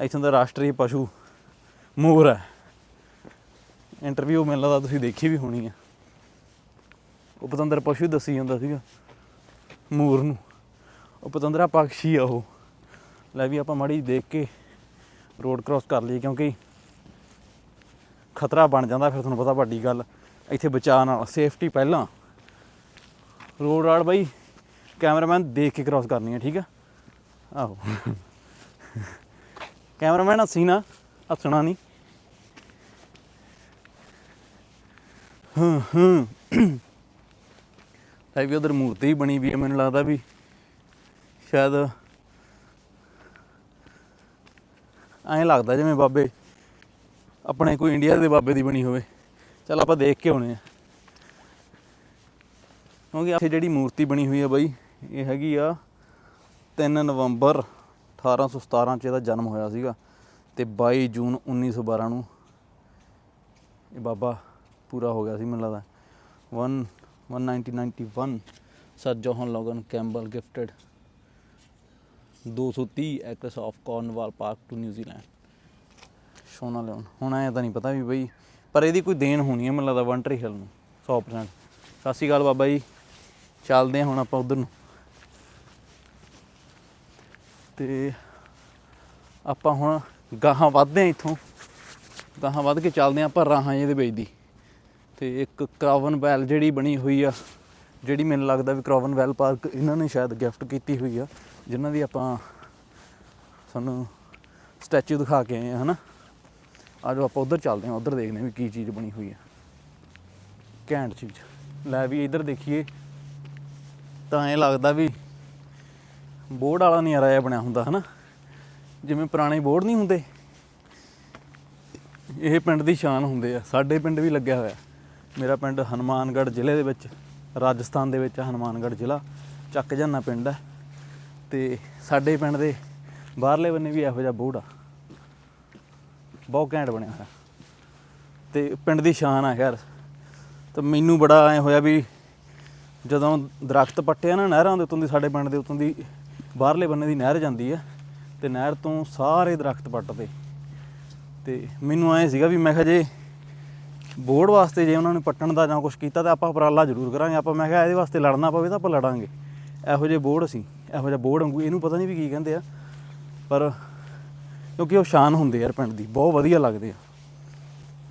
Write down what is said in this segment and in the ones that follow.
ਇੱਥੋਂ ਦਾ ਰਾਸ਼ਟਰੀ ਪਸ਼ੂ ਮੋਰ ਹੈ। ਇੰਟਰਵਿਊ ਮੈਨੂੰ ਲੱਗਦਾ ਤੁਸੀਂ ਦੇਖੀ ਵੀ ਹੋਣੀ ਆ। ਉਹ ਪਤੰਦਰ ਪਸ਼ੂ ਦੱਸੀ ਜਾਂਦਾ ਸੀਗਾ, ਮੋਰ ਨੂੰ। ਉਹ ਪਤੰਦਰਾ ਪੰਛੀ ਆ ਉਹ। ਲੈ ਵੀ ਆਪਾਂ ਮਾੜੀ ਦੇਖ ਕੇ ਰੋਡ ਕ੍ਰਾਸ ਕਰ ਲਈ ਕਿਉਂਕਿ ਖਤਰਾ ਬਣ ਜਾਂਦਾ ਫਿਰ ਤੁਹਾਨੂੰ ਪਤਾ ਵੱਡੀ ਗੱਲ। ਇੱਥੇ ਬਚਾਅ ਨਾਲ ਸੇਫਟੀ ਪਹਿਲਾਂ। ਰੋਡ ਰਾਡ ਬਾਈ ਕੈਮਰਾਮੈਨ ਦੇਖ ਕੇ ਕ੍ਰਾਸ ਕਰਨੀ ਹੈ ਠੀਕ ਆ? ਆਹੋ। ਕੈਮਰਾਮੈਨ ਹੱਸੀ ਨਾ, ਹੱਸਣਾ ਨਹੀਂ। ਹੂੰ ਹੂੰ। ਲੈ ਵੀ ਉਧਰ ਮੂਰਤੀ ਬਣੀ ਵੀ ਹੈ, ਮੈਨੂੰ ਲੱਗਦਾ ਵੀ ਸ਼ਾਇਦ ਐਂ ਲੱਗਦਾ ਜਿਵੇਂ ਬਾਬੇ ਆਪਣੇ ਕੋਈ ਇੰਡੀਆ ਦੇ ਬਾਬੇ ਦੀ ਬਣੀ ਹੋਵੇ। ਚਲ ਆਪਾਂ ਦੇਖ ਕੇ ਆਉਣੇ ਆ। ਕਿਉਂਕਿ ਇੱਥੇ ਜਿਹੜੀ ਮੂਰਤੀ ਬਣੀ ਹੋਈ ਆ ਬਾਈ, ਇਹ ਹੈਗੀ ਆ 3 ਨਵੰਬਰ 1817 ਚ ਇਹਦਾ ਜਨਮ ਹੋਇਆ ਸੀਗਾ ਤੇ 22 ਜੂਨ 1912 ਨੂੰ ਇਹ ਬਾਬਾ ਪੂਰਾ ਹੋ ਗਿਆ ਸੀ ਮੈਨੂੰ ਲੱਗਦਾ। 1 1991 sir John Logan Campbell gifted. 230 acres of Cornwall Park to New Zealand Zealand ਲਿਆਉਣ। ਹੁਣ ਐ ਤਾਂ ਨਹੀਂ ਪਤਾ ਵੀ ਬਈ, ਪਰ ਇਹਦੀ ਕੋਈ ਦੇਣ ਹੋਣੀ ਹੈ ਮੈਨੂੰ ਲੱਗਦਾ ਵੰਟਰੀ ਹਿਲ ਨੂੰ। 100% ਸਤਿ ਸ਼੍ਰੀ ਅਕਾਲ ਬਾਬਾ ਜੀ। ਚੱਲਦੇ ਹਾਂ ਹੁਣ ਆਪਾਂ ਉਧਰ ਨੂੰ। ਤੇ ਆਪਾਂ ਹੁਣ ਗਾਹਾਂ ਵੱਧਦੇ ਹਾਂ ਇੱਥੋਂ। ਗਾਹਾਂ ਵੱਧ ਕੇ ਚੱਲਦੇ ਹਾਂ ਪਰ ਰਾਹਾਂ ਇਹਦੇ ਵਿੱਚ ਦੀ। ਤੇ ਇੱਕ ਕਰਾਵਨ ਵੈਲ ਜਿਹੜੀ ਬਣੀ ਹੋਈ ਆ, ਜਿਹੜੀ ਮੈਨੂੰ ਲੱਗਦਾ ਵੀ ਕ੍ਰਾਵਨ ਵੈਲ ਪਾਰਕ ਇਹਨਾਂ ਨੇ ਸ਼ਾਇਦ ਗਿਫਟ ਕੀਤੀ ਹੋਈ ਆ, ਜਿਨ੍ਹਾਂ ਦੀ ਆਪਾਂ ਸਾਨੂੰ ਸਟੈਚੂ ਦਿਖਾ ਕੇ ਆਏ ਆ, ਹਨਾ? ਆਜੋ ਆਪਾਂ ਉਧਰ ਚੱਲਦੇ ਹਾਂ, ਉਧਰ ਦੇਖਦੇ ਹਾਂ ਵੀ ਕੀ ਚੀਜ਼ ਬਣੀ ਹੋਈ ਆ। ਘੈਂਟ ਚੀਜ਼। ਲੈ ਵੀ ਇੱਧਰ ਦੇਖੀਏ, ਤਾਂ ਇਹ ਲੱਗਦਾ ਵੀ ਬੋਰਡ ਵਾਲਾ ਨਜ਼ਾਰਾ ਜਿਹਾ ਬਣਿਆ ਹੁੰਦਾ, ਹਨਾ? ਜਿਵੇਂ ਪੁਰਾਣੇ ਬੋਰਡ ਨਹੀਂ ਹੁੰਦੇ? ਇਹ ਪਿੰਡ ਦੀ ਸ਼ਾਨ ਹੁੰਦੇ ਆ। ਸਾਡੇ ਪਿੰਡ ਵੀ ਲੱਗਿਆ ਹੋਇਆ। ਮੇਰਾ ਪਿੰਡ ਹਨੂਮਾਨਗੜ੍ਹ ਜ਼ਿਲ੍ਹੇ ਦੇ ਵਿੱਚ, ਰਾਜਸਥਾਨ ਦੇ ਵਿੱਚ ਆ, ਹਨੂਮਾਨਗੜ੍ਹ ਜ਼ਿਲ੍ਹਾ। ਚੱਕ ਜਾਨਾ ਪਿੰਡ ਹੈ ਤੇ ਸਾਡੇ ਪਿੰਡ ਦੇ ਬਾਹਰਲੇ ਬੰਨੇ ਵੀ ਇਹੋ ਜਿਹਾ ਬੋਰਡ ਆ। ਬਹੁਤ ਘੈਂਟ ਬਣਿਆ ਹੋਇਆ। ਤੇ ਪਿੰਡ ਦੀ ਸ਼ਾਨ ਆ ਯਾਰ ਤਾਂ ਮੈਨੂੰ ਬੜਾ ਐ ਹੋਇਆ ਵੀ ਜਦੋਂ ਦਰਖਤ ਪੱਟਿਆ ਨਾ ਨਹਿਰਾਂ ਦੇ ਉੱਤੋਂ ਦੀ, ਸਾਡੇ ਪਿੰਡ ਦੇ ਉੱਤੋਂ ਦੀ ਬਾਹਰਲੇ ਬੰਨੇ ਦੀ ਨਹਿਰ ਜਾਂਦੀ ਹੈ ਤੇ ਨਹਿਰ ਤੋਂ ਸਾਰੇ ਦਰਖਤ ਪੱਟਦੇ। ਤੇ ਮੈਨੂੰ ਐ ਸੀਗਾ ਵੀ ਮੈਂ ਕਿਹਾ ਜੇ ਬੋਰਡ ਵਾਸਤੇ ਜੇ ਉਹਨਾਂ ਨੇ ਪੱਟਣ ਦਾ ਜਾਂ ਕੁਝ ਕੀਤਾ ਤਾਂ ਆਪਾਂ ਉਪਰਾਲਾ ਜ਼ਰੂਰ ਕਰਾਂਗੇ। ਆਪਾਂ ਮੈਂ ਕਿਹਾ ਇਹਦੇ ਵਾਸਤੇ ਲੜਨਾ ਪਵੇ ਤਾਂ ਆਪਾਂ ਲੜਾਂਗੇ। ਇਹੋ ਜਿਹੇ ਬੋਰਡ ਸੀ, ਇਹੋ ਜਿਹਾ ਬੋਰਡ ਵਾਂਗੂ, ਇਹਨੂੰ ਪਤਾ ਨਹੀਂ ਵੀ ਕੀ ਕਹਿੰਦੇ ਆ। ਪਰ ਕਿਉਂਕਿ ਉਹ ਸ਼ਾਨ ਹੁੰਦੇ ਯਾਰ ਪਿੰਡ ਦੀ, ਬਹੁਤ ਵਧੀਆ ਲੱਗਦੇ ਆ।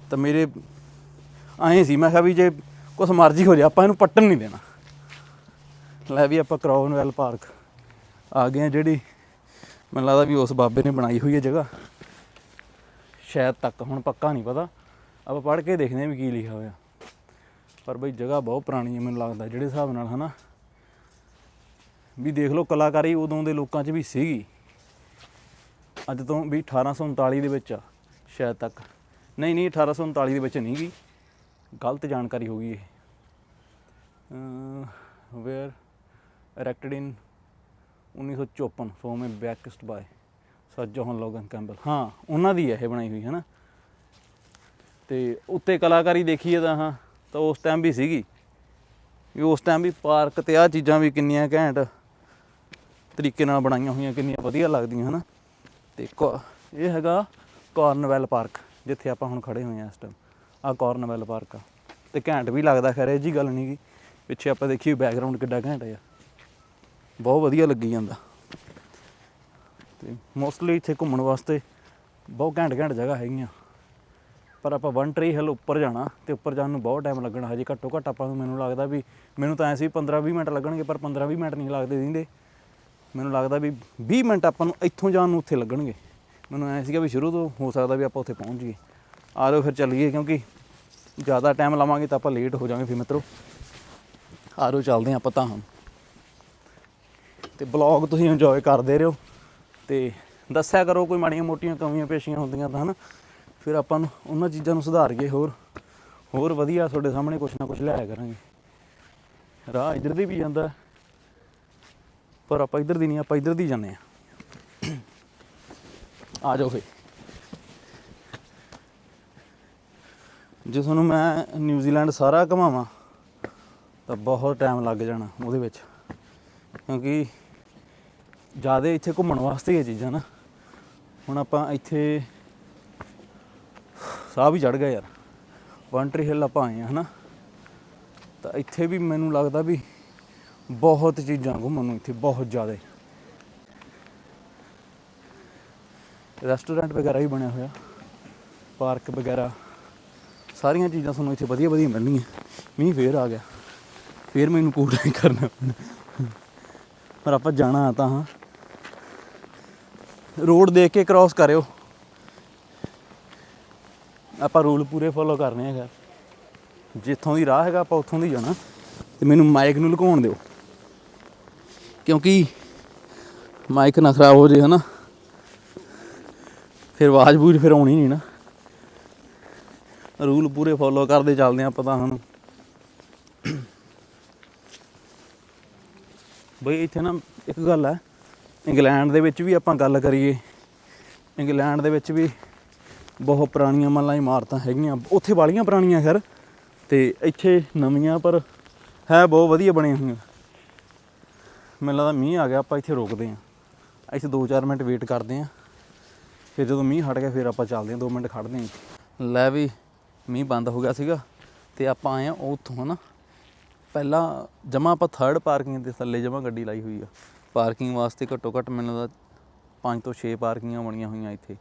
ਤਾਂ ਮੇਰੇ ਐਂ ਸੀ, ਮੈਂ ਕਿਹਾ ਵੀ ਜੇ ਕੁਛ ਮਰਜ਼ੀ ਹੋ ਜਾ ਆਪਾਂ ਇਹਨੂੰ ਪੱਟਣ ਨਹੀਂ ਦੇਣਾ। ਲੈ ਵੀ ਆਪਾਂ ਕਰਾਉਨਵੈਲ ਪਾਰਕ ਆ ਗਏ ਆ ਜਿਹੜੀ ਮੈਨੂੰ ਲੱਗਦਾ ਵੀ ਉਸ ਬਾਬੇ ਨੇ ਬਣਾਈ ਹੋਈ ਹੈ ਜਗ੍ਹਾ। ਸ਼ਾਇਦ ਤੱਕ, ਹੁਣ ਪੱਕਾ ਨਹੀਂ ਪਤਾ। ਆਪਾਂ ਪੜ੍ਹ ਕੇ ਦੇਖਦੇ ਹਾਂ ਵੀ ਕੀ ਲਿਖਿਆ ਹੋਇਆ। ਪਰ ਬਈ ਜਗ੍ਹਾ ਬਹੁਤ ਪੁਰਾਣੀ ਹੈ ਮੈਨੂੰ ਲੱਗਦਾ, ਜਿਹੜੇ ਹਿਸਾਬ ਨਾਲ, ਹਨਾ। ਵੀ ਦੇਖ ਲਓ, ਕਲਾਕਾਰੀ ਉਦੋਂ ਦੇ ਲੋਕਾਂ 'ਚ ਵੀ ਸੀਗੀ। ਅੱਜ ਤੋਂ ਵੀ 1839 ਦੇ ਵਿੱਚ ਆ, ਸ਼ਾਇਦ ਤੱਕ। ਨਹੀਂ ਨਹੀਂ 1839 ਦੇ ਵਿੱਚ ਨਹੀਂ ਗਈ ਗਲਤ ਜਾਣਕਾਰੀ ਹੋ ਗਈ ਇਹ। Were erected in 1954 from a bequest by sir John Logan Campbell ਹਾਂ, ਉਹਨਾਂ ਦੀ ਹੈ ਇਹ ਬਣਾਈ ਹੋਈ ਹੈ ਨਾ। ਤੇ ਉੱਤੇ ਕਲਾਕਾਰੀ ਦੇਖੀਏ ਤਾਂ, ਹਾਂ, ਤਾਂ ਉਸ ਟਾਈਮ ਵੀ ਸੀਗੀ। ਵੀ ਉਸ ਟਾਈਮ ਵੀ ਪਾਰਕ ਤੇ ਆ ਚੀਜ਼ਾਂ ਵੀ ਕਿੰਨੀਆਂ ਘੈਂਟ ਤਰੀਕੇ ਨਾਲ ਬਣਾਈਆਂ ਹੋਈਆਂ, ਕਿੰਨੀਆਂ ਵਧੀਆ ਲੱਗਦੀਆਂ, ਹਨਾ। ਤੇ ਕੋ- ਇਹ ਹੈਗਾ ਕਾਰਨਵੈਲ ਪਾਰਕ ਜਿੱਥੇ ਆਪਾਂ ਹੁਣ ਖੜੇ ਹੋਏ ਆ ਇਸ ਟਾਈਮ ਆ ਕਾਰਨਵੈਲ ਪਾਰਕ ਆ। ਤੇ ਘੈਂਟ ਵੀ ਲੱਗਦਾ, ਖੈਰ, ਇਹ ਜੀ ਗੱਲ ਨਹੀਂ ਗੀ ਪਿੱਛੇ ਆਪਾਂ ਦੇਖੀਏ ਬੈਕਗ੍ਰਾਉਂਡ ਕਿੱਡਾ ਘੈਂਟ ਆ। ਬਹੁਤ ਵਧੀਆ ਲੱਗੀ ਜਾਂਦਾ। ਤੇ ਮੋਸਟਲੀ ਇੱਥੇ ਘੁੰਮਣ ਵਾਸਤੇ ਬਹੁਤ ਘੈਂਟ ਘੈਂਟ ਜਗ੍ਹਾ ਹੈਗੀਆਂ। ਪਰ ਆਪਾਂ ਵਨ ਟਰੀ ਹਿੱਲ ਉੱਪਰ ਜਾਣਾ ਤੇ ਉੱਪਰ ਜਾਣ ਨੂੰ ਬਹੁਤ ਟਾਈਮ ਲੱਗਣਾ। ਹਜੇ ਘੱਟੋ ਘੱਟ ਆਪਾਂ ਨੂੰ ਮੈਨੂੰ ਲੱਗਦਾ ਵੀ ਮੈਨੂੰ ਤਾਂ ਐ ਸੀ 15-20 ਮਿੰਟ ਲੱਗਣਗੇ, ਪਰ 15-20 ਮਿੰਟ ਨਹੀਂ ਲੱਗਦੇ ਦਿੰਦੇ। ਮੈਨੂੰ ਲੱਗਦਾ ਵੀ 20 ਮਿੰਟ ਆਪਾਂ ਨੂੰ ਇੱਥੋਂ ਜਾਣ ਨੂੰ ਉੱਥੇ ਲੱਗਣਗੇ। ਮੈਨੂੰ ਐ ਸੀਗਾ ਵੀ ਸ਼ੁਰੂ ਤੋਂ ਹੋ ਸਕਦਾ ਵੀ ਆਪਾਂ ਉੱਥੇ ਪਹੁੰਚ ਜਾਈਏ। ਆ ਜਾਓ ਫਿਰ ਚੱਲੀਏ ਕਿਉਂਕਿ ਜ਼ਿਆਦਾ ਟਾਈਮ ਲਾਵਾਂਗੇ ਤਾਂ ਆਪਾਂ ਲੇਟ ਹੋ ਜਾਵਾਂਗੇ ਫਿਰ ਮਿੱਤਰੋ। ਆ ਜਾਓ ਚੱਲਦੇ ਹਾਂ ਆਪਾਂ ਤਾਂ ਹੁਣ। ਤੇ ਬਲੌਗ ਤੁਸੀਂ ਇੰਜੋਏ ਕਰਦੇ ਰਹੋ ਤੇ ਦੱਸਿਆ ਕਰੋ ਕੋਈ ਮਾੜੀਆਂ ਮੋਟੀਆਂ ਕਮੀਆਂ ਪੇਸ਼ੀਆਂ ਹੁੰਦੀਆਂ ਤਾਂ ਹਨਾ। ਫਿਰ ਆਪਾਂ ਨੂੰ ਉਹਨਾਂ ਚੀਜ਼ਾਂ ਨੂੰ ਸੁਧਾਰੀਏ ਹੋਰ। ਹੋਰ ਵਧੀਆ ਤੁਹਾਡੇ ਸਾਹਮਣੇ ਕੁਝ ਨਾ ਕੁਝ ਲਿਆਇਆ ਕਰਾਂਗੇ। ਰਾਹ ਇੱਧਰ ਦੀ ਵੀ ਜਾਂਦਾ। ਪਰ ਆਪਾਂ ਇੱਧਰ ਦੀ ਨਹੀਂ, ਆਪਾਂ ਇੱਧਰ ਦੀ ਜਾਂਦੇ ਆ ਆ ਜਾਓ ਫੇ ਜੇ ਤੁਹਾਨੂੰ ਮੈਂ ਨਿਊਜ਼ੀਲੈਂਡ ਸਾਰਾ ਘਮਾਵਾਂ, ਤਾਂ ਬਹੁਤ ਟਾਈਮ ਲੱਗ ਜਾਣਾ ਉਹਦੇ ਵਿੱਚ। ਕਿਉਂਕਿ ਜ਼ਿਆਦਾ ਇੱਥੇ ਘੁੰਮਣ ਵਾਸਤੇ ਹੀ ਇਹ ਚੀਜ਼ਾਂ ਨਾ। ਹੁਣ ਆਪਾਂ ਇੱਥੇ ਸਾਹ ਵੀ ਚੜ ਗਿਆ ਯਾਰ। ਵੰਟਰੀ ਹਿੱਲ ਆਪਾਂ ਆਏ ਆ ਹਨਾ। ਤਾਂ ਇੱਥੇ ਵੀ ਮੈਨੂੰ ਲੱਗਦਾ ਵੀ ਬਹੁਤ ਚੀਜ਼ਾਂ ਘੁੰਮਣ ਨੂੰ ਇੱਥੇ, ਬਹੁਤ ਜ਼ਿਆਦਾ। ਰੈਸਟੋਰੈਂਟ ਵਗੈਰਾ ਵੀ ਬਣਿਆ ਹੋਇਆ। ਪਾਰਕ ਵਗੈਰਾ। ਸਾਰੀਆਂ ਚੀਜ਼ਾਂ ਤੁਹਾਨੂੰ ਇੱਥੇ ਵਧੀਆ ਵਧੀਆ ਮਿਲਣਗੀਆਂ। ਮੀਂਹ ਫੇਰ ਆ ਗਿਆ। ਫੇਰ ਮੈਨੂੰ ਕੋਟ ਨਹੀਂ ਕਰਨਾ ਪੈਣਾ। ਪਰ ਆਪਾਂ ਜਾਣਾ ਤਾਂ ਹਾਂ। ਰੋਡ ਦੇਖ ਕੇ ਕ੍ਰਾਸ ਕਰਿਓ। ਆਪਾਂ ਰੂਲ ਪੂਰੇ ਫੋਲੋ ਕਰਨੇ ਆ ਹੈਗਾ ਜਿੱਥੋਂ ਦੀ ਰਾਹ ਹੈਗਾ, ਆਪਾਂ ਉੱਥੋਂ ਦੀ ਜਾਣਾ। ਤੇ ਮੈਨੂੰ ਮਾਈਕ ਨੂੰ ਲੁਕਾਉਣ ਦਿਓ। ਕਿਉਂਕਿ ਮਾਈਕ ਨਾ ਖਰਾਬ ਹੋ ਜੇ, ਹਨਾ। ਫਿਰ ਆਵਾਜ਼ ਬੂਝ ਫਿਰ ਆਉਣੀ ਨਹੀਂ ਨਾ। ਰੂਲ ਪੂਰੇ ਫੋਲੋ ਕਰਦੇ ਚੱਲਦੇ ਆ ਪਤਾ ਸਾਨੂੰ ਬਈ ਇੱਥੇ ਨਾ ਇੱਕ ਗੱਲ ਹੈ ਇੰਗਲੈਂਡ ਦੇ ਵਿੱਚ ਵੀ ਆਪਾਂ ਗੱਲ ਕਰੀਏ, ਇੰਗਲੈਂਡ ਦੇ ਵਿੱਚ ਵੀ ਬਹੁਤ ਪੁਰਾਣੀਆਂ ਮੰਨ ਲਾ ਇਮਾਰਤਾਂ ਹੈਗੀਆਂ, ਉੱਥੇ ਵਾਲੀਆਂ ਪੁਰਾਣੀਆਂ ਖੈਰ, ਤੇ ਇੱਥੇ ਨਵੀਆਂ ਪਰ ਹੈ ਬਹੁਤ ਵਧੀਆ ਬਣੀਆਂ ਹੋਈਆਂ। ਮੈਨੂੰ ਲੱਗਦਾ ਮੀਂਹ ਆ ਗਿਆ, ਆਪਾਂ ਇੱਥੇ ਰੋਕਦੇ ਹਾਂ। ਇੱਥੇ 2-4 ਮਿੰਟ ਵੇਟ ਕਰਦੇ ਹਾਂ, ਫਿਰ ਜਦੋਂ ਮੀਂਹ ਹਟ ਗਿਆ, ਫਿਰ ਆਪਾਂ ਚੱਲਦੇ ਹਾਂ 2 ਮਿੰਟ ਖੜਦੇ ਹਾਂ ਲੈ ਵੀ, ਮੀਂਹ ਬੰਦ ਹੋ ਗਿਆ ਸੀਗਾ, ਤੇ ਆਪਾਂ ਆਏ ਆ ਉੱਥੋਂ ਹਨਾ। ਪਹਿਲਾਂ ਜਮਾ ਆਪਾਂ ਥਰਡ ਪਾਰਕਿੰਗ ਦੇ ਥੱਲੇ ਜਮਾ ਗੱਡੀ ਲਾਈ ਹੋਈ ਆ। ਪਾਰਕਿੰਗ ਵਾਸਤੇ ਘੱਟੋ ਘੱਟ ਮੈਨੂੰ ਲੱਗਦਾ 5 ਤੋਂ 6 ਪਾਰਕਿੰਗਾਂ ਬਣੀਆਂ ਹੋਈਆਂ ਇੱਥੇ।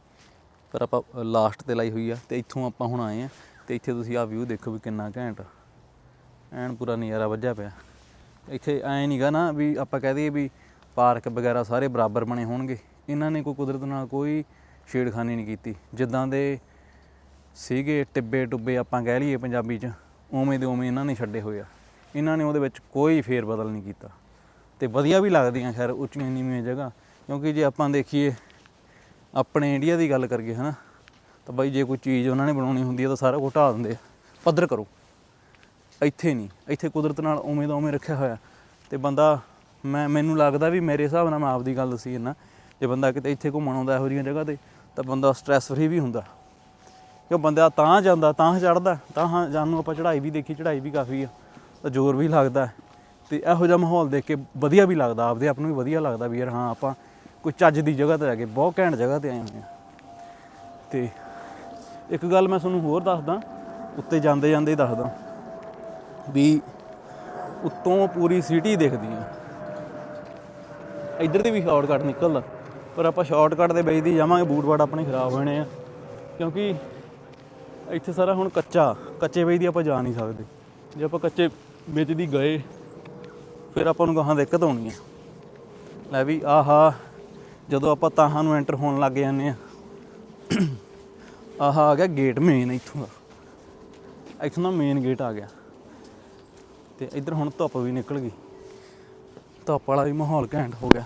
ਪਰ ਆਪਾਂ ਲਾਸਟ ਤੇ ਲਾਈ ਹੋਈ ਆ ਤੇ ਇੱਥੋਂ ਆਪਾਂ ਹੁਣ ਆਏ ਆ ਤੇ ਇੱਥੇ ਤੁਸੀਂ ਆ ਵਿਊ ਦੇਖੋ ਵੀ ਕਿੰਨਾ ਘੈਂਟ। ਐਨ ਪੂਰਾ ਨਜ਼ਾਰਾ ਵੱਜਿਆ ਪਿਆ। ਇੱਥੇ ਐ ਨਹੀਂਗਾ ਨਾ ਵੀ ਆਪਾਂ ਕਹਿ ਦਈਏ ਵੀ ਪਾਰਕ ਵਗੈਰਾ ਸਾਰੇ ਬਰਾਬਰ ਬਣੇ ਹੋਣਗੇ। ਇਹਨਾਂ ਨੇ ਕੋਈ ਕੁਦਰਤ ਨਾਲ ਕੋਈ ਛੇੜਖਾਨੀ ਨਹੀਂ ਕੀਤੀ। ਜਿੱਦਾਂ ਦੇ ਸੀਗੇ ਟਿੱਬੇ ਟੁੱਬੇ ਆਪਾਂ ਕਹਿ ਲਈਏ ਪੰਜਾਬੀ 'ਚ, ਉਵੇਂ ਦੇ ਉਵੇਂ ਇਹਨਾਂ ਨੇ ਛੱਡੇ ਹੋਏ ਆ। ਇਹਨਾਂ ਨੇ ਉਹਦੇ ਵਿੱਚ ਕੋਈ ਫੇਰ ਬਦਲ ਨਹੀਂ ਕੀਤਾ। ਤੇ ਵਧੀਆ ਵੀ ਲੱਗਦੀਆਂ ਖੈਰ ਉੱਚੀਆਂ ਨੀਵੀਆਂ ਜਗ੍ਹਾ। ਕਿਉਂਕਿ ਜੇ ਆਪਾਂ ਦੇਖੀਏ, ਆਪਣੇ ਇੰਡੀਆ ਦੀ ਗੱਲ ਕਰੀਏ ਹਨਾ, ਤਾਂ ਬਾਈ ਜੇ ਕੋਈ ਚੀਜ਼ ਉਹਨਾਂ ਨੇ ਬਣਾਉਣੀ ਹੁੰਦੀ ਹੈ ਤਾਂ ਸਾਰਾ ਕੁਝ ਢਾਹ ਦਿੰਦੇ ਆ। ਪੱਧਰ ਕਰੋ। ਇੱਥੇ ਨਹੀਂ। ਇੱਥੇ ਕੁਦਰਤ ਨਾਲ ਉਵੇਂ ਦਾ ਉਵੇਂ ਰੱਖਿਆ ਹੋਇਆ। ਤੇ ਬੰਦਾ, ਮੈਂ, ਮੈਨੂੰ ਲੱਗਦਾ ਵੀ ਮੇਰੇ ਹਿਸਾਬ ਨਾਲ ਮੈਂ ਆਪਦੀ ਗੱਲ ਦੱਸੀ ਇਹਨਾਂ ਜੇ ਬੰਦਾ ਕਿਤੇ ਇੱਥੇ ਘੁੰਮਣ ਆਉਂਦਾ ਇਹੋ ਜਿਹੀਆਂ ਜਗ੍ਹਾ ਤੇ, ਤਾਂ ਬੰਦਾ ਸਟ੍ਰੈਸ ਫਰੀ ਵੀ ਹੁੰਦਾ। ਕਿਉਂ ਬੰਦਾ ਤਾਂ ਜਾਂਦਾ, ਤਾਂ ਚੜਦਾ ਤਾਂ ਹਾਂ ਜਾਨ ਨੂੰ ਆਪਾਂ ਚੜ੍ਹਾਈ ਵੀ ਦੇਖੀ, ਚੜ੍ਹਾਈ ਵੀ ਕਾਫੀ ਆ। ਤਾਂ ਜ਼ੋਰ ਵੀ ਲੱਗਦਾ। ਤੇ ਇਹੋ ਜਿਹਾ ਮਾਹੌਲ ਦੇਖ ਕੇ ਵਧੀਆ ਵੀ ਲੱਗਦਾ, ਆਪਦੇ ਆਪ ਨੂੰ ਵੀ ਵਧੀਆ ਲੱਗਦਾ ਵੀ ਯਾਰ ਹਾਂ, ਆਪਾਂ ਕੋਈ ਚੱਜ ਦੀ ਜਗ੍ਹਾ ਤੇ ਆ ਗਏ ਬਹੁਤ ਘੈਂਟ ਜਗ੍ਹਾ ਤੇ ਆਏ ਹੋਏ ਆ ਤੇ ਇੱਕ ਗੱਲ ਮੈਂ ਤੁਹਾਨੂੰ ਹੋਰ ਦੱਸਦਾ, ਉੱਤੇ ਜਾਂਦੇ ਜਾਂਦੇ ਹੀ ਦੱਸਦਾ ਵੀ ਉੱਤੋਂ ਪੂਰੀ ਸਿਟੀ ਦਿਖਦੀ ਆ। ਇੱਧਰ ਦੀ ਵੀ ਸ਼ਾਰਟਕਟ ਨਿਕਲਦਾ, ਪਰ ਆਪਾਂ ਸ਼ਾਰਟਕਟ ਦੇ ਵਿੱਚ ਦੀ ਜਾਵਾਂਗੇ, ਬੂਟ ਬਾਟ ਆਪਣੇ ਖਰਾਬ ਹੋਣੇ ਆ, ਕਿਉਂਕਿ ਇੱਥੇ ਸਾਰਾ ਹੁਣ ਕੱਚਾ, ਕੱਚੇ ਵੇਚ ਦੀ ਆਪਾਂ ਜਾ ਨਹੀਂ ਸਕਦੇ। ਜੇ ਆਪਾਂ ਕੱਚੇ ਵਿੱਚ ਦੀ ਗਏ ਫਿਰ ਆਪਾਂ ਨੂੰ ਗਾਹਾਂ ਦਿੱਕਤ ਆਉਣੀ ਹੈ ਲੈ ਵੀ ਆਹਾ, ਜਦੋਂ ਆਪਾਂ ਤਾਹਾਂ ਨੂੰ ਐਂਟਰ ਹੋਣ ਲੱਗ ਜਾਂਦੇ ਆ। ਆਹਾ ਆ ਗਿਆ ਗੇਟ ਮੇਨ ਇੱਥੋਂ ਦਾ। ਇੱਥੋਂ ਦਾ ਮੇਨ ਗੇਟ ਆ ਗਿਆ। ਤੇ ਇੱਧਰ ਹੁਣ ਧੁੱਪ ਵੀ ਨਿਕਲ ਗਈ। ਧੁੱਪ ਵਾਲਾ ਵੀ ਮਾਹੌਲ ਘੈਂਟ ਹੋ ਗਿਆ।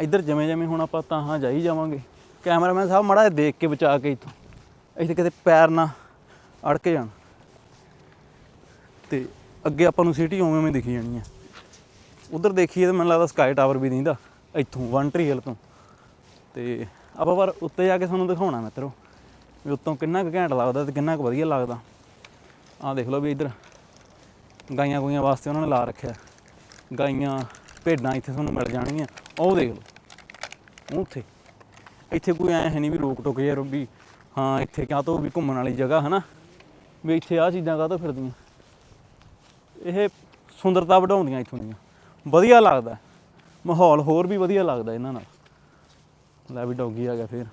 ਇੱਧਰ ਜਿਵੇਂ ਜਿਵੇਂ ਹੁਣ ਆਪਾਂ ਤਾਹਾਂ ਜਾਈ ਜਾਵਾਂਗੇ। ਕੈਮਰਾਮੈਨ ਸਾਹਿਬ ਮੜਾ ਦੇਖ ਕੇ ਬਚਾ ਕੇ ਇੱਥੋਂ। ਇੱਥੇ ਕਿਤੇ ਪੈਰ ਨਾ ਅੜ ਜਾਣ। ਤੇ ਅੱਗੇ ਆਪਾਂ ਨੂੰ ਸਿਟੀ ਉਵੇਂ ਉਵੇਂ ਦਿਖੀ ਜਾਣੀ ਆ। ਉਧਰ ਦੇਖੀਏ ਤਾਂ ਮੈਨੂੰ ਲੱਗਦਾ ਸਕਾਈ ਟਾਵਰ ਵੀ ਦਿੰਦਾ ਇੱਥੋਂ ਵਨ ਟਰੀ ਹਿੱਲ ਤੋਂ। ਤੇ ਆਪਾਂ ਪਰ ਉੱਤੇ ਜਾ ਕੇ ਤੁਹਾਨੂੰ ਦਿਖਾਉਣਾ ਮਿੱਤਰੋ, ਵੀ ਉੱਤੋਂ ਕਿੰਨਾ ਕੁ ਘੈਂਟ ਲੱਗਦਾ ਤੇ ਕਿੰਨਾ ਕੁ ਵਧੀਆ ਲੱਗਦਾ। ਆਹ ਦੇਖ ਲਓ ਵੀ ਇੱਧਰ, ਗਾਈਆਂ ਗੂਈਆਂ ਵਾਸਤੇ ਉਹਨਾਂ ਨੇ ਲਾ ਰੱਖਿਆ। ਗਾਈਆਂ, ਭੇਡਾਂ ਇੱਥੇ ਤੁਹਾਨੂੰ ਮਿਲ ਜਾਣਗੀਆਂ। ਉਹ ਦੇਖ ਲਓ ਉੱਥੇ। ਇੱਥੇ ਕੋਈ ਐ ਹੈ ਨਹੀਂ ਵੀ ਰੋਕ ਟੋਕ ਯਾਰ ਵੀ ਹਾਂ, ਇੱਥੇ ਕਿਆ ਤੋਂ ਵੀ ਘੁੰਮਣ ਵਾਲੀ ਜਗ੍ਹਾ, ਹਨਾ? ਵੀ ਇੱਥੇ ਆ ਚੀਜ਼ਾਂ ਕਾਹ ਤੋਂ ਫਿਰਦੀਆਂ? ਇਹ ਸੁੰਦਰਤਾ ਵਧਾਉਂਦੀਆਂ ਇੱਥੋਂ ਦੀਆਂ। ਵਧੀਆ ਲੱਗਦਾ। ਮਾਹੌਲ ਹੋਰ ਵੀ ਵਧੀਆ ਲੱਗਦਾ ਇਹਨਾਂ ਨਾਲ। ਲੈ ਵੀ ਡੌਗੀ ਆ ਗਿਆ ਫੇਰ।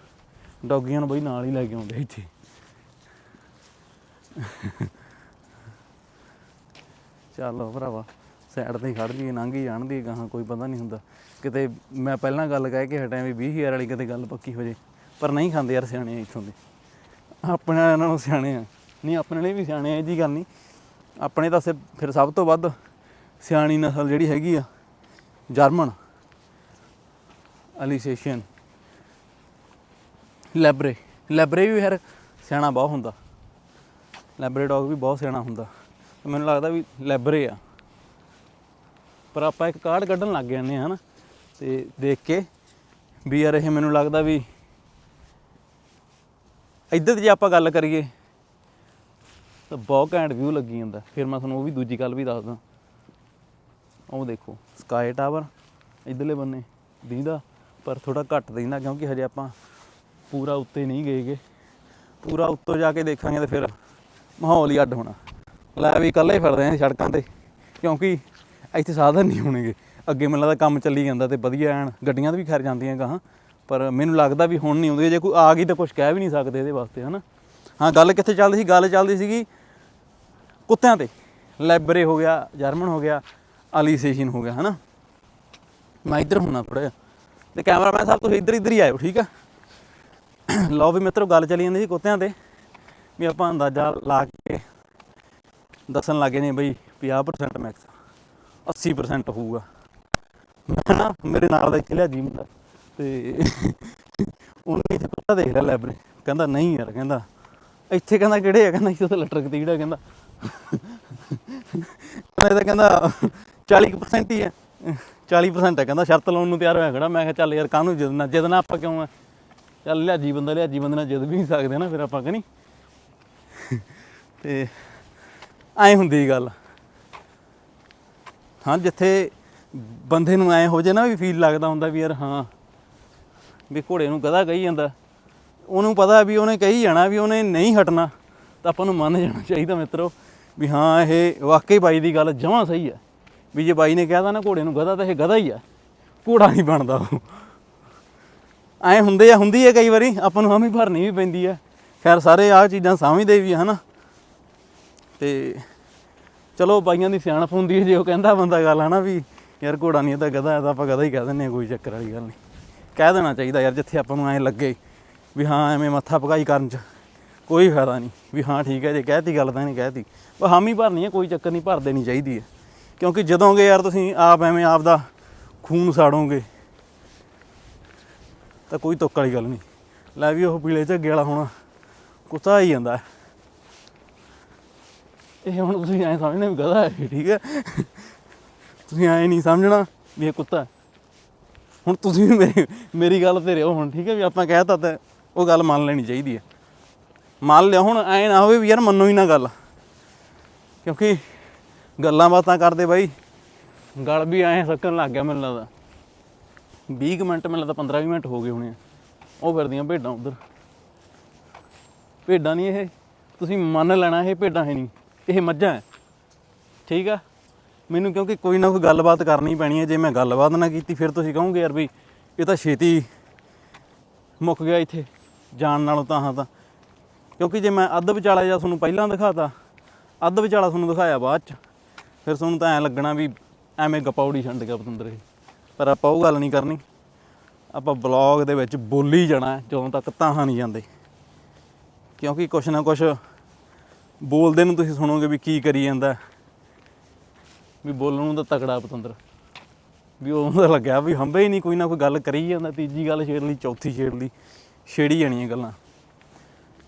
ਡੌਗੀਆਂ ਨੂੰ ਬਈ ਨਾਲ ਹੀ ਲੈ ਕੇ ਆਉਂਦੇ ਇੱਥੇ। ਚੱਲ ਭਰਾਵਾ, ਸਾਈਡ ਤੇ ਹੀ ਖੜ ਜੀਏ ਲੰਘ ਹੀ ਜਾਣਦੀ ਗਾਹਾਂ, ਕੋਈ ਪਤਾ ਨਹੀਂ ਹੁੰਦਾ। ਕਿਤੇ ਮੈਂ ਪਹਿਲਾਂ ਗੱਲ ਕਹਿ ਕੇ ਹਟਿਆ ਵੀ 20000 ਵਾਲੀ ਕਿਤੇ ਗੱਲ ਪੱਕੀ ਹੋ ਜੇ। ਪਰ ਨਹੀਂ ਖਾਂਦੇ ਯਾਰ ਸਿਆਣੇ ਆ ਇੱਥੋਂ ਦੇ। ਆਪਣੇ ਇਹਨਾਂ ਨੂੰ ਸਿਆਣੇ ਆ। ਨਹੀਂ, ਆਪਣੇ ਲਈ ਵੀ ਸਿਆਣੇ ਆ, ਇਹ ਜੀ ਗੱਲ ਨਹੀਂ। ਆਪਣੇ ਤਾਂ ਸੇ ਫਿਰ ਸਭ ਤੋਂ ਵੱਧ ਸਿਆਣੀ ਨਸਲ ਜਿਹੜੀ ਹੈਗੀ ਆ, ਜਰਮਨ। ਅਲੀਸੇਸ਼ਨ ਲੈਬਰੇ। ਲੈਬਰੇ ਵੀ ਫਿਰ ਸਿਆਣਾ ਬਹੁਤ ਹੁੰਦਾ। ਲੈਬਰੇ ਡੌਗ ਵੀ ਬਹੁਤ ਸਿਆਣਾ ਹੁੰਦਾ। ਤੇ ਮੈਨੂੰ ਲੱਗਦਾ ਵੀ ਲੈਬਰੇ ਆ। ਪਰ ਆਪਾਂ ਇੱਕ ਕਾਰਡ ਕੱਢਣ ਲੱਗ ਜਾਂਦੇ ਹਾਂ ਹਨਾ? ਤੇ ਦੇਖ ਕੇ ਵੀ ਯਾਰ ਇਹ ਮੈਨੂੰ ਲੱਗਦਾ ਵੀ ਇੱਧਰ ਦੀ ਜੇ ਆਪਾਂ ਗੱਲ ਕਰੀਏ ਤਾਂ ਬਹੁਤ ਘੈਂਟ ਵਿਊ ਲੱਗੀ ਜਾਂਦਾ। ਫਿਰ ਮੈਂ ਤੁਹਾਨੂੰ ਉਹ ਵੀ ਦੂਜੀ ਗੱਲ ਵੀ ਦੱਸਦਾ। ਉਹ ਦੇਖੋ ਸਕਾਈ ਟਾਵਰ ਇਧਰਲੇ ਬੰਨੇ ਦਿੰਦਾ, ਪਰ ਥੋੜਾ ਘੱਟ ਦਿੰਦਾ ਕਿਉਂਕਿ ਹਜੇ ਆਪਾਂ ਪੂਰਾ ਉੱਤੇ ਨਹੀਂ ਗਏਗੇ ਪੂਰਾ ਉੱਤੋਂ ਜਾ ਕੇ ਦੇਖਾਂਗੇ ਤਾਂ ਫਿਰ ਮਾਹੌਲ ਹੀ ਅੱਡ ਹੋਣਾ। ਲੈ ਵੀ ਇਕੱਲੇ ਹੀ ਫਿਰਦੇ ਆਂ ਸੜਕਾਂ ਤੇ, ਕਿਉਂਕਿ ਇੱਥੇ ਸਾਧਨ ਨਹੀਂ ਹੋਣਗੇ। ਅੱਗੇ ਮੈਨੂੰ ਲੱਗਦਾ ਕੰਮ ਚੱਲੀ ਜਾਂਦਾ ਤੇ ਵਧੀਆ ਐਨ ਗੱਡੀਆਂ ਤੇ ਵੀ ਖੈਰ ਜਾਂਦੀਆਂ ਗਾਹਾਂ, ਪਰ ਮੈਨੂੰ ਲੱਗਦਾ ਵੀ ਹੁਣ ਨਹੀਂ ਆਉਂਦੀ। ਜੇ ਕੋਈ ਆ ਗਈ ਤਾਂ ਕੁਝ ਕਹਿ ਵੀ ਨਹੀਂ ਸਕਦੇ ਇਹਦੇ ਵਾਸਤੇ, ਹਨਾ? ਹਾਂ, ਗੱਲ ਕਿੱਥੇ ਚੱਲਦੀ ਸੀ? ਗੱਲ ਚੱਲਦੀ ਸੀਗੀ ਕੁੱਤਿਆਂ ਤੇ। ਲੈਬਰੇ ਹੋ ਗਿਆ, ਜਰਮਨ ਹੋ ਗਿਆ ਅਲੀਸੇਸ਼ਨ ਹੋ ਗਿਆ, ਹਨਾ? ਮੈਂ ਇੱਧਰ ਹੋਣਾ ਥੋੜਾ ਜਿਹਾ। ਤੇ ਕੈਮਰਾਮੈਨ ਸਾਹਿਬ, ਤੁਸੀਂ ਇੱਧਰ ਇੱਧਰ ਹੀ ਆਇਓ, ਠੀਕ ਆ? ਲਓ ਵੀ ਮਿੱਤਰੋ, ਗੱਲ ਚੱਲੀ ਜਾਂਦੀ ਸੀ ਕੁੱਤਿਆਂ ਤੇ। ਵੀ ਆਪਾਂ ਅੰਦਾਜ਼ਾ ਲਾ ਕੇ ਦੱਸਣ ਲੱਗੇ ਨੇ ਬਈ 50% ਮੈਕਸ 80% ਹੋਊਗਾ। ਮੈਂ ਨਾ ਮੇਰੇ ਨਾਲ ਦਾ ਇੱਕ ਲਿਆ ਜੀ ਮੁੰਡਾ ਤੇ ਉਹਨੇ ਇੱਥੇ ਕੁੱਤਾ ਦੇਖ ਲਿਆ ਲੈਬਰੇ। ਕਹਿੰਦਾ, ਨਹੀਂ ਯਾਰ, ਕਹਿੰਦਾ। ਇੱਥੇ ਕਹਿੰਦਾ, ਕਿਹੜੇ ਆ? ਕਹਿੰਦਾ, ਇੱਥੇ ਤਾਂ ਲਟਰਕ ਤੇ ਕਹਿੰਦਾ। ਕਹਿੰਦਾ, ਇਹ ਤਾਂ ਕਹਿੰਦਾ 40% ਹੀ ਹੈ। 40% ਹੈ, ਕਹਿੰਦਾ ਸ਼ਰਤ ਲਾਉਣ ਨੂੰ ਤਿਆਰ ਹੋਇਆ ਖੜਾ। ਮੈਂ ਕਿਹਾ, ਚੱਲ ਯਾਰ, ਕਾਹਨੂੰ ਜਿੱਦਣਾ ਜਿੱਦਣਾ ਆਪਾਂ ਕਿਉਂ ਆ? ਚੱਲ ਲਿਆਜੀ ਬੰਦਾ ਲਿਆਜੀ ਬੰਦੇ ਨਾਲ ਜਿੱਦ ਵੀ ਨਹੀਂ ਸਕਦੇ ਨਾ, ਫਿਰ ਆਪਾਂ ਕਿ ਤੇ ਐ ਹੁੰਦੀ ਗੱਲ। ਹਾਂ, ਜਿੱਥੇ ਬੰਦੇ ਨੂੰ ਐ ਹੋ ਜੇ ਨਾ ਵੀ ਫੀਲ ਲੱਗਦਾ ਹੁੰਦਾ ਵੀ ਯਾਰ, ਹਾਂ, ਵੀ ਘੋੜੇ ਨੂੰ ਗਧਾ ਕਹੀ ਜਾਂਦਾ। ਉਹਨੂੰ ਪਤਾ ਵੀ ਉਹਨੇ ਕਹੀ ਜਾਣਾ, ਵੀ ਉਹਨੇ ਨਹੀਂ ਹਟਣਾ, ਤਾਂ ਆਪਾਂ ਨੂੰ ਮੰਨ ਜਾਣਾ ਚਾਹੀਦਾ ਮਿੱਤਰੋ। ਵੀ ਹਾਂ, ਇਹ ਵਾਕਈ ਬਾਈ ਦੀ ਗੱਲ ਜਮਾਂ ਸਹੀ ਹੈ ਵੀ ਜੇ ਬਾਈ ਨੇ ਕਹਿਦਾ ਨਾ ਘੋੜੇ ਨੂੰ ਗਧਾ ਤਾਂ ਇਹ ਗਧਾ ਹੀ ਆ। ਘੋੜਾ ਨਹੀਂ ਬਣਦਾ ਉਹ। ਐ ਹੁੰਦੇ ਆ, ਹੁੰਦੀ ਹੈ ਕਈ ਵਾਰੀ, ਆਪਾਂ ਨੂੰ ਹਾਮੀ ਭਰਨੀ ਵੀ ਪੈਂਦੀ ਹੈ ਖੈਰ, ਸਾਰੇ ਆਹ ਚੀਜ਼ਾਂ ਸਮਝਦੇ ਵੀ ਆ, ਹਨਾ। ਤੇ ਚਲੋ, ਬਾਈਆਂ ਦੀ ਸਿਆਣਪ ਹੁੰਦੀ ਹੈ ਜੇ ਉਹ ਕਹਿੰਦਾ ਬੰਦਾ ਗੱਲ, ਹਨਾ ਵੀ, ਯਾਰ ਘੋੜਾ ਨਹੀਂ, ਇਹ ਤਾਂ ਗਧਾ ਹੈ ਤਾਂ ਆਪਾਂ ਗਧਾ ਹੀ ਕਹਿ ਦਿੰਦੇ ਆ ਕੋਈ ਚੱਕਰ ਵਾਲੀ ਗੱਲ ਨਹੀਂ। ਕਹਿ ਦੇਣਾ ਚਾਹੀਦਾ ਯਾਰ, ਜਿੱਥੇ ਆਪਾਂ ਨੂੰ ਐ ਲੱਗੇ ਵੀ ਹਾਂ, ਐਵੇਂ ਮੱਥਾ ਪਕਾਈ ਕਰਨ ਚ। ਕੋਈ ਫਾਇਦਾ ਨਹੀਂ। ਵੀ ਹਾਂ, ਠੀਕ ਹੈ, ਜੇ ਕਹਿਤੀ ਗੱਲ ਤਾਂ ਨਹੀਂ ਕਹਿਤੀ। ਪਰ ਹਾਮੀ ਭਰਨੀ ਹੈ, ਕੋਈ ਚੱਕਰ ਨਹੀਂ, ਭਰ ਦੇਣੀ ਚਾਹੀਦੀ ਹੈ। ਕਿਉਂਕਿ ਜਦੋਂਗੇ ਯਾਰ ਤੁਸੀਂ ਆਪ ਐਵੇਂ ਆਪ ਦਾ ਖੂਨ ਸਾੜੋਗੇ, ਤਾਂ ਕੋਈ ਤੁੱਕ ਵਾਲੀ ਗੱਲ ਨਹੀਂ। ਲੈ ਵੀ ਉਹ ਪੀਲੇ ਝੱਗੇ ਵਾਲਾ ਹੁਣ ਕੁੱਤਾ ਹੀ ਜਾਂਦਾ ਇਹ ਹੁਣ ਤੁਸੀਂ ਐਂ ਸਮਝਣਾ ਵੀ ਗਧਾ ਹੈ, ਠੀਕ ਹੈ। ਤੁਸੀਂ ਐਂ ਨਹੀਂ ਸਮਝਣਾ ਵੀ ਇਹ ਕੁੱਤਾ ਹੁਣ ਤੁਸੀਂ ਮੇਰੀ ਮੇਰੀ ਗੱਲ ਤੇ ਰਹੋ ਹੁਣ, ਠੀਕ ਹੈ। ਵੀ ਆਪਾਂ ਕਹਿਤਾ ਤਾਂ ਉਹ ਗੱਲ ਮੰਨ ਲੈਣੀ ਚਾਹੀਦੀ ਹੈ। ਮੰਨ ਲਿਆ, ਹੁਣ ਐਂ ਨਾ ਹੋਵੇ ਵੀ ਯਾਰ ਮੰਨੋ ਹੀ ਨਾ ਗੱਲ। ਕਿਉਂਕਿ ਗੱਲਾਂ ਬਾਤਾਂ ਕਰਦੇ ਬਾਈ, ਗਲ ਵੀ ਐਂ ਸਕਣ ਲੱਗ ਗਿਆ ਮੈਨੂੰ ਲੱਗਦਾ। 20 ਕੁ ਮਿੰਟ, ਮੈਨੂੰ ਲੱਗਦਾ 15 20 ਮਿੰਟ ਹੋ ਗਏ ਹੋਣੇ ਆ। ਉਹ ਫਿਰਦੀਆਂ ਭੇਡਾਂ ਉਧਰ। ਭੇਡਾਂ ਨਹੀਂ ਇਹ, ਤੁਸੀਂ ਮੰਨ ਲੈਣਾ ਇਹ ਭੇਡਾਂ ਹੈ ਨਹੀਂ, ਇਹ ਮੱਝਾਂ ਹੈ। ਠੀਕ ਆ? ਮੈਨੂੰ ਕਿਉਂਕਿ ਕੋਈ ਨਾ ਕੋਈ ਗੱਲਬਾਤ ਕਰਨੀ ਪੈਣੀ ਹੈ, ਜੇ ਮੈਂ ਗੱਲਬਾਤ ਨਾ ਕੀਤੀ, ਫਿਰ ਤੁਸੀਂ ਕਹੋਗੇ ਯਾਰ ਵੀ ਇਹ ਤਾਂ ਛੇਤੀ ਮੁੱਕ ਗਿਆ ਇੱਥੇ, ਜਾਣ ਨਾਲੋਂ ਤਾਂ ਹਾਂ ਤਾਂ। ਕਿਉਂਕਿ ਜੇ ਮੈਂ ਅੱਧ ਵਿਚਾਲਾ ਜਾਂ ਤੁਹਾਨੂੰ ਪਹਿਲਾਂ ਦਿਖਾਤਾ, ਅੱਧ ਵਿਚਾਲਾ ਤੁਹਾਨੂੰ ਦਿਖਾਇਆ ਬਾਅਦ ਚ। ਫਿਰ ਤੁਹਾਨੂੰ ਤਾਂ ਐ ਲੱਗਣਾ ਵੀ ਐਵੇਂ ਗਪੌੜੀ ਛੰਡ ਗਿਆ ਪਤੰਦਰ ਇਹ। ਪਰ ਆਪਾਂ ਉਹ ਗੱਲ ਨਹੀਂ ਕਰਨੀ। ਆਪਾਂ ਬਲੌਗ ਦੇ ਵਿੱਚ ਬੋਲੀ ਜਾਣਾ, ਜਦੋਂ ਤੱਕ ਤਾਹਾਂ ਨਹੀਂ ਜਾਂਦੇ। ਕਿਉਂਕਿ ਕੁਛ ਨਾ ਕੁਛ ਬੋਲਦੇ ਨੂੰ ਤੁਸੀਂ ਸੁਣੋਗੇ ਵੀ ਕੀ ਕਰੀ ਜਾਂਦਾ। ਵੀ ਬੋਲਣ ਨੂੰ ਤਾਂ ਤਕੜਾ ਪਤੰਦਰ। ਵੀ ਉਹ ਤਾਂ ਲੱਗਿਆ ਵੀ ਹੰਬੇ ਹੀ ਨਹੀਂ ਕੋਈ ਨਾ ਕੋਈ ਗੱਲ ਕਰੀ ਜਾਂਦਾ, ਤੀਜੀ ਗੱਲ ਛੇੜ ਲਈ, ਚੌਥੀ ਛੇੜ ਲਈ, ਛੇੜੀ ਜਾਣੀਆਂ ਗੱਲਾਂ।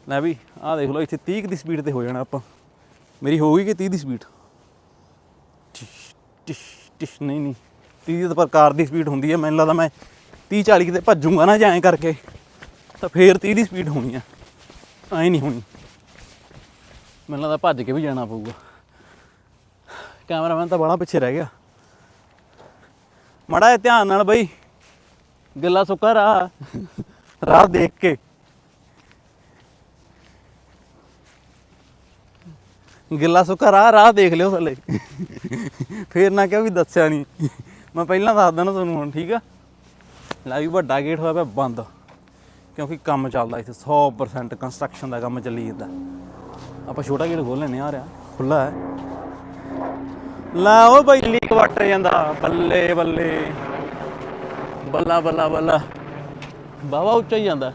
ਲੈ ਵੀ, ਆਹ ਦੇਖ ਲਓ, ਇੱਥੇ 30 ਕੁ ਦੀ ਸਪੀਡ ਤੇ ਹੋ ਜਾਣਾ ਆਪਾਂ। ਮੇਰੀ ਹੋ ਗਈ ਕਿ 30 ਦੀ ਸਪੀਡ ਟਿਸ਼ ਟਿਸ਼ ਟਿਸ਼, ਨਹੀਂ ਨਹੀਂ। 30 ਦੀ ਤਾਂ ਦੀ ਸਪੀਡ ਹੁੰਦੀ ਹੈ, ਮੈਨੂੰ ਲੱਗਦਾ ਮੈਂ 30 40 ਕਿਤੇ ਭੱਜੂਗਾ ਨਾ ਜਾਂ ਕਰਕੇ। ਤਾਂ ਫੇਰ 30 ਦੀ ਸਪੀਡ ਹੋਣੀ ਆ। ਐਂ ਨਹੀਂ ਹੋਣੀ। ਮੈਨੂੰ ਲੱਗਦਾ ਭੱਜ ਕੇ ਵੀ ਜਾਣਾ ਪਊਗਾ। ਕੈਮਰਾਮੈਨ ਤਾਂ ਬੜਾ ਪਿੱਛੇ ਰਹਿ ਗਿਆ। ਮੜਾ ਧਿਆਨ ਨਾਲ ਬਈ, ਗੱਲਾਂ ਸੁੱਕਾ ਰਾਹ। ਰਾਹ ਦੇਖ ਕੇ। ਗਿੱਲਾ ਸੁੱਕਾ ਰਾਹ ਰਾਹ ਦੇਖ ਲਿਓ ਥੱਲੇ। ਫੇਰ ਨਾ ਕਿਹਾ ਵੀ ਦੱਸਿਆ ਨਹੀਂ ਮੈਂ ਪਹਿਲਾਂ ਦੱਸ ਦਿੰਦਾ ਤੁਹਾਨੂੰ ਹੁਣ, ਠੀਕ ਆ? ਲੈ ਵੀ ਵੱਡਾ ਗੇਟ ਹੋਇਆ ਪਿਆ, ਬੰਦ। ਕਿਉਂਕਿ ਕੰਮ ਚੱਲਦਾ ਇੱਥੇ 100% ਕੰਸਟਰਕਸ਼ਨ ਦਾ ਕੰਮ ਚੱਲੀ ਜਾਂਦਾ। ਆਪਾਂ ਛੋਟਾ ਗੇਟ ਖੋਲ ਲੈਨੇ ਆ ਰਿਹਾ। ਖੁੱਲਾ ਹੈ। ਲੈ ਉਹ ਬਈ ਲੀਕ ਵੱਟ ਜਾਂਦਾ। ਬੱਲੇ ਬੱਲੇ। ਬੱਲਾ ਬੱਲਾ ਬੱਲਾ। ਬਾਵਾ ਉੱਚਾ ਹੀ ਜਾਂਦਾ।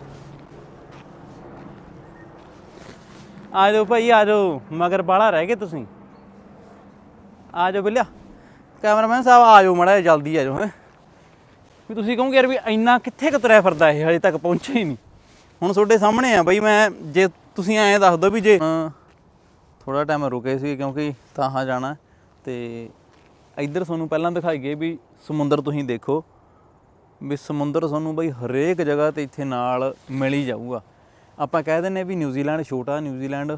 ਆ ਜਾਓ ਭਾਈ, ਆ ਜਾਓ। ਮਗਰ ਬਾਲਾ ਰਹਿ ਗਏ ਤੁਸੀਂ। ਆ ਜਾਓ ਬਿੱਲਿਆ। ਕੈਮਰਾਮੈਨ ਸਾਹਿਬ, ਆ ਜਾਓ ਮੜਾ ਜਲਦੀ ਆ ਜਾਓ। ਹੈ ਵੀ ਤੁਸੀਂ ਕਹੋਗੇ ਯਾਰ ਵੀ ਇੰਨਾ ਕਿੱਥੇ ਕੁ ਤੁਰਿਆ ਫਿਰਦਾ ਇਹ, ਹਜੇ ਤੱਕ ਪਹੁੰਚਿਆ ਹੀ ਨਹੀਂ। ਹੁਣ ਤੁਹਾਡੇ ਸਾਹਮਣੇ ਆ ਬਈ, ਮੈਂ ਜੇ ਤੁਸੀਂ ਐਂ ਦੱਸ ਦਿਓ ਵੀ ਜੇ ਥੋੜਾ ਟਾਈਮ ਰੁਕੇ ਸੀ ਕਿਉਂਕਿ ਤਾਹਾਂ ਜਾਣਾ ਤੇ ਇੱਧਰ ਤੁਹਾਨੂੰ ਪਹਿਲਾਂ ਦਿਖਾਈਏ ਵੀ ਸਮੁੰਦਰ ਤੁਸੀਂ ਦੇਖੋ। ਵੀ ਸਮੁੰਦਰ ਤੁਹਾਨੂੰ ਬਈ ਹਰੇਕ ਜਗ੍ਹਾ ਤੇ ਇੱਥੇ ਨਾਲ ਮਿਲ ਹੀ ਜਾਊਗਾ। ਆਪਾਂ ਕਹਿ ਦਿੰਨੇ ਵੀ ਨਿਊਜ਼ੀਲੈਂਡ ਛੋਟਾ ਨਿਊਜ਼ੀਲੈਂਡ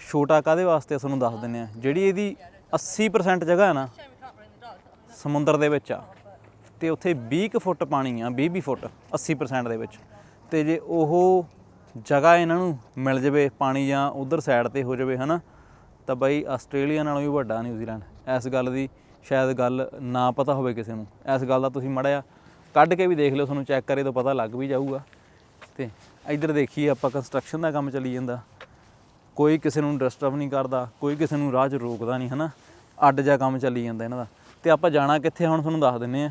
ਛੋਟਾ ਕਾਦੇ ਵਾਸਤੇ ਆ, ਤੁਹਾਨੂੰ ਦੱਸ ਦਿੰਨੇ ਆ ਜਿਹੜੀ ਇਹਦੀ 80% ਜਗ੍ਹਾ ਹੈ ਨਾ ਸਮੁੰਦਰ ਦੇ ਵਿੱਚ ਆ। ਤੇ ਉੱਥੇ 20 ਕੁ ਫੁੱਟ ਪਾਣੀ ਆ 20 20 ਫੁੱਟ 80% ਦੇ ਵਿੱਚ। ਤੇ ਜੇ ਉਹ ਜਗ੍ਹਾ ਇਹਨਾਂ ਨੂੰ ਮਿਲ ਜਵੇ ਪਾਣੀ ਜਾਂ ਉਧਰ ਸਾਈਡ ਤੇ ਹੋ ਜਵੇ ਹਨਾ ਤਾਂ ਬਈ ਆਸਟ੍ਰੇਲੀਆ ਨਾਲੋਂ ਵੀ ਵੱਡਾ ਨਿਊਜ਼ੀਲੈਂਡ ਇਸ ਗੱਲ ਦੀ ਸ਼ਾਇਦ ਗੱਲ ਨਾ ਪਤਾ ਹੋਵੇ ਕਿਸੇ ਨੂੰ। ਇਸ ਗੱਲ ਦਾ ਤੁਸੀਂ ਮੜਿਆ ਕੱਢ ਕੇ ਵੀ ਦੇਖ ਲਿਓ ਤੁਹਾਨੂੰ ਚੈੱਕ ਕਰੇ ਤਾਂ ਪਤਾ ਲੱਗ ਵੀ ਜਾਊਗਾ। ਤੇ ਇੱਧਰ ਦੇਖੀਏ, ਆਪਾਂ ਕੰਸਟਰਕਸ਼ਨ ਦਾ ਕੰਮ ਚੱਲੀ ਜਾਂਦਾ। ਕੋਈ ਕਿਸੇ ਨੂੰ ਡਿਸਟਰਬ ਨਹੀਂ ਕਰਦਾ, ਕੋਈ ਕਿਸੇ ਨੂੰ ਰਾਹ 'ਚ ਰੋਕਦਾ ਨਹੀਂ, ਹਨਾ? ਅੱਡ ਜਾ ਕੰਮ ਚੱਲੀ ਜਾਂਦਾ ਇਹਨਾਂ ਦਾ। ਤੇ ਆਪਾਂ ਜਾਣਾ ਕਿੱਥੇ ਹੁਣ ਤੁਹਾਨੂੰ ਦੱਸ ਦਿੰਨੇ ਆ।